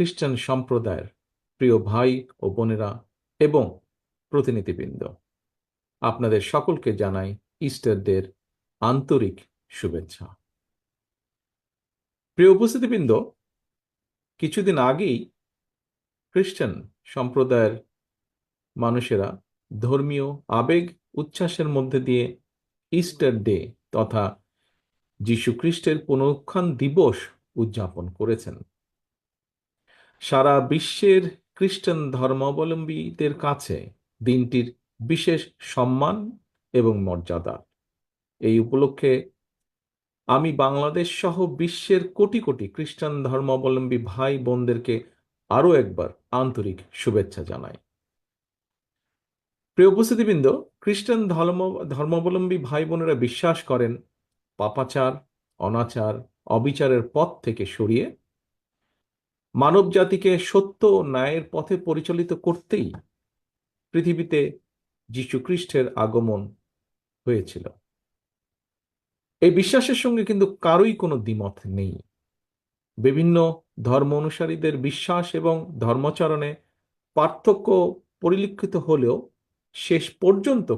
খ্রিস্টান সম্প্রদায়ের প্রিয় ভাই ও বোনেরা এবং প্রতিনিধিবৃন্দ, আপনাদের সকলকে জানাই ইস্টার ডের আন্তরিক শুভেচ্ছা। প্রিয় উপস্থিতিবৃন্দ, কিছুদিন আগেই খ্রিস্টান সম্প্রদায়ের মানুষেরা ধর্মীয় আবেগ উচ্ছ্বাসের মধ্যে দিয়ে ইস্টার ডে তথা যীশু খ্রিস্টের পুনরুত্থান দিবস উদযাপন করেছেন। সারা বিশ্বের খ্রিস্টান ধর্মাবলম্বীদের কাছে দিনটির বিশেষ সম্মান এবং মর্যাদা। এই উপলক্ষে আমি বাংলাদেশ সহ বিশ্বের কোটি কোটি খ্রিস্টান ধর্মাবলম্বী ভাই বোনদেরকে আরও একবার আন্তরিক শুভেচ্ছা জানাই। প্রিয় উপস্থিতিবৃন্দ, খ্রিস্টান ধর্ম, ধর্মাবলম্বী ভাই বোনেরা বিশ্বাস করেন, পাপাচার, অনাচার, অবিচারের পথ থেকে সরিয়ে মানব জাতিকে সত্য ও ন্যায়ের পথে পরিচালিত করতেই পৃথিবীতে যীশু খ্রিস্টের আগমন হয়েছিল। এই বিশ্বাসের সঙ্গে কিন্তু কারোই কোনো দ্বিমত নেই। বিভিন্ন ধর্ম অনুসারীদের বিশ্বাস এবং ধর্মাচরণে পার্থক্য পরিলক্ষিত হলেও শেষ পর্যন্ত